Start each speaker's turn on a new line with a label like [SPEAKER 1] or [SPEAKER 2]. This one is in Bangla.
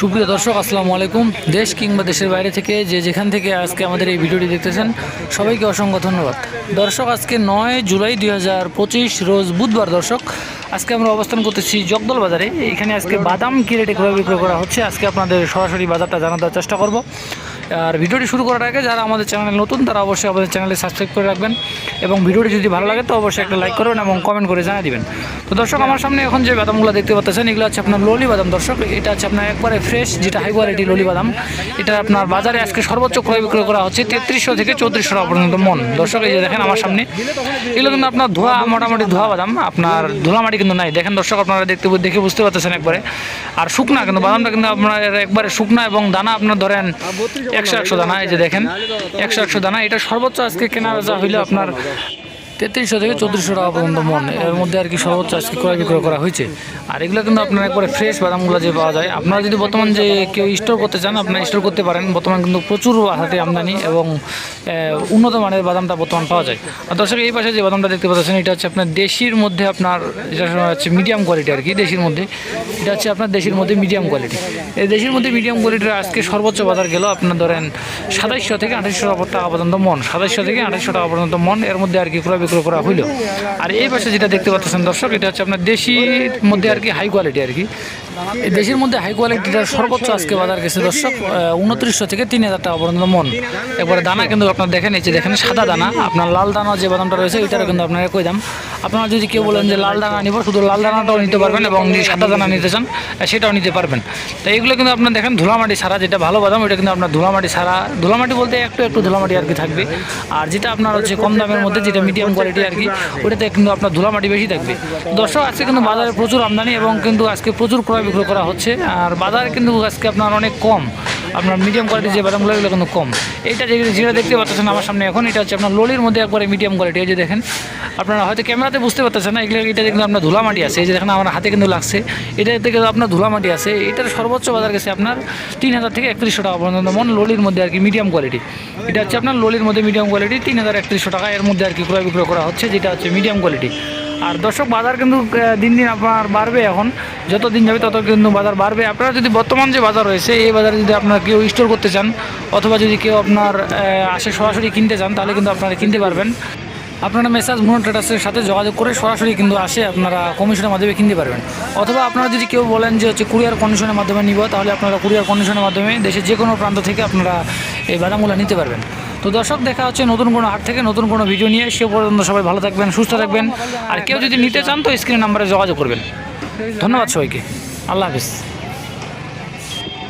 [SPEAKER 1] সুপ্রিয় দর্শক, আসসালামু আলাইকুম। দেশ কিংবা দেশের বাইরে থেকে যে যেখান থেকে আজকে আমাদের এই ভিডিওটি দেখতেছেন, সবাইকে অসংখ্য ধন্যবাদ। দর্শক, আজকে নয় জুলাই দুই হাজার পঁচিশ, রোজ বুধবার দর্শক আজকে আমরা অবস্থান করতেছি জগদল বাজারে। এখানে আজকে বাদাম কি রেটে ক্রয় বিক্রয় করা হচ্ছে? আজকে আপনাদের সরাসরি বাজারটা জানার চেষ্টা করব। আর ভিডিওটি শুরু করার আগে যারা আমাদের চ্যানেল নতুন, তারা অবশ্যই আমাদের চ্যানেলে সাবস্ক্রাইব করে রাখবেন। এবং ভিডিওটি যদি ভালো লাগে, তো অবশ্যই একটা লাইক করবেন এবং কমেন্ট করে জানিয়ে দিবেন। তো দর্শক, আমার সামনে এখন যে বাদামগুলো দেখতে পাচ্ছেন, এগুলো হচ্ছে আপনার ললি বাদাম। দর্শক, এটা হচ্ছে আপনার একবারে ফ্রেশ যেটা হাই কোয়ালিটি ললি বাদাম। এটা আপনার বাজারে আজকে সর্বোচ্চ ক্রয় বিক্রয় করা হচ্ছে তেত্রিশশো থেকে চৌত্রিশশো টাকা পর্যন্ত মন। দর্শক, এই যে দেখেন আমার সামনে। এগুলো কিন্তু আপনার ধোয়া, মোটামুটি ধোয়া বাদাম। আপনার ধুলামাটি কিন্তু নাই। দেখেন দর্শক, আপনারা দেখতে দেখে বুঝতে পারতেছেন একবারে। আর শুকনা কিন্তু, বাদামটা কিন্তু আপনার একবারে শুকনা এবং দানা আপনার ধরেন একশো একশো দানা, এই যে দেখেন, একশো একশো দানা। এটা সর্বোচ্চ আজকে কেনা বেচা হইলে আপনার তেত্রিশশো থেকে চৌত্রিশশো টাকা পর্যন্ত মন। এর মধ্যে আর কি সর্বোচ্চ আজকে ক্রয় বিক্রয় করা হয়েছে। আর এগুলো কিন্তু আপনার একবারে ফ্রেশ বাদামগুলো যে পাওয়া যায়। আপনারা যদি বর্তমান যে কেউ স্টোর করতে চান, আপনারা স্টোর করতে পারেন। বর্তমান কিন্তু প্রচুর হাতে আমদানি এবং উন্নত মানের বাদামটা বর্তমান পাওয়া যায়। আর দর্শক, এই পাশে যে বাদামটা দেখতে পাচ্ছেন, এটা হচ্ছে আপনার দেশির মধ্যে আপনার যেটা হচ্ছে মিডিয়াম কোয়ালিটি আর কি, দেশির মধ্যে। এটা হচ্ছে আপনার দেশির মধ্যে মিডিয়াম কোয়ালিটি এই দেশির মধ্যে মিডিয়াম কোয়ালিটির আজকে সর্বোচ্চ বাজার গেল আপনার ধরেন সাতাইশশো থেকে আঠাইশশো টাকা পর্যন্ত মন। সাতাইশশো থেকে আঠাইশশো টাকা পর্যন্ত মন। এর মধ্যে আর কি ক্রয় বিক্রয় করা হইল। আর এই পাশে যেটা দেখতে পাচ্ছেন দর্শক, এটা হচ্ছে আপনার দেশির মধ্যে আর কি হাই কোয়ালিটি আর কি। দেশের মধ্যে হাই কোয়ালিটিটার সর্বোচ্চ আজকে বাজার গেছে দর্শক উনত্রিশশো থেকে তিন হাজার টাকা পর্যন্ত মন। একবারে দানা কিন্তু আপনার দেখেন, এই যে দেখেন সাদা দানা, আপনার লাল দানা যে বাদামটা রয়েছে, এটারও কিন্তু আপনার একই দাম। আপনারা যদি কেউ বলেন যে লাল দানা নিব, শুধু লাল দানাটাও নিতে পারবেন এবং সাদা দানা নিতে চান সেটাও নিতে পারবেন। তো এইগুলো কিন্তু আপনার দেখেন ধুলামাটি সারা যেটা ভালো বাদাম ওটা কিন্তু আপনার ধুলামাটি ছাড়া, ধুলামাটি বলতে একটু একটু ধুলামাটি আর কি থাকবে। আর যেটা আপনার হচ্ছে কম দামের মধ্যে, যেটা মিডিয়াম কোয়ালিটি আর কি। ওটাতে কিন্তু আপনার ধুলামাটি বেশি থাকবে। দর্শক, আজকে কিন্তু বাজারে প্রচুর আমদানি এবং কিন্তু আজকে প্রচুর ক্রয় বিক্রয় করা হচ্ছে। আর বাজার কিন্তু আজকে আপনার অনেক কম। আপনার মিডিয়াম কোয়ালিটির যে বাদামগুলো, এগুলো কিন্তু কম। এইটা যে যেটা দেখতে পাচ্ছেন আমার সামনে এখন, এটা হচ্ছে আপনার লোলির মধ্যে একবারে মিডিয়াম কোয়ালিটি এই যে দেখেন। আপনারা হয়তো ক্যামেরাতে বুঝতে পারতেছেন না, এগুলো এটা কিন্তু আপনার ধুলামাটি আছে। এই যে দেখেন, আমার হাতে কিন্তু লাগছে। এটা থেকে আপনার ধুলামাটি আছে। এটার সর্বোচ্চ বাজার গেছে আপনার তিন হাজার থেকে একত্রিশশো টাকা পর্যন্ত, মন লোলির মধ্যে আর কি মিডিয়াম কোয়ালিটি এটা হচ্ছে আপনার লোলির মধ্যে মিডিয়াম কোয়ালিটি তিন হাজার একত্রিশশো টাকা। এর মধ্যে আর কি ক্রয় বিক্রয় করা হচ্ছে, যেটা হচ্ছে মিডিয়াম কোয়ালিটি আর দর্শক, বাজার কিন্তু দিন দিন আপনার বাড়বে এখন। যত দিন যাবে তত কিন্তু বাজার বাড়বে। আপনারা যদি বর্তমান যে বাজার রয়েছে, এই বাজারে যদি আপনারা কেউ স্টোর করতে চান, অথবা যদি কেউ আপনার আসে সরাসরি কিনতে চান, তাহলে কিন্তু আপনারা কিনতে পারবেন। আপনারা মেসাজ মোহন ট্রেডার্সের সাথে যোগাযোগ করে সরাসরি কিন্তু আসে, আপনারা কমিশনের মাধ্যমে কিনতে পারবেন। অথবা আপনারা যদি কেউ বলেন যে হচ্ছে কুরিয়ার কন্ডিশনের মাধ্যমে নিব, তাহলে আপনারা কুরিয়ার কন্ডিশনের মাধ্যমে দেশের যে কোনো প্রান্ত থেকে আপনারা এই বাদামগুলো নিতে পারবেন। তো দর্শক, দেখা হচ্ছে নতুন কোনো হাট থেকে নতুন কোনো ভিডিও নিয়ে। সে পর্যন্ত সবাই ভালো থাকবেন, সুস্থ থাকবেন। আর কেউ যদি নিতে চান তো স্ক্রিন নাম্বারে যোগাযোগ করবেন। ধন্যবাদ সবাইকে। আল্লাহ হাফিজ।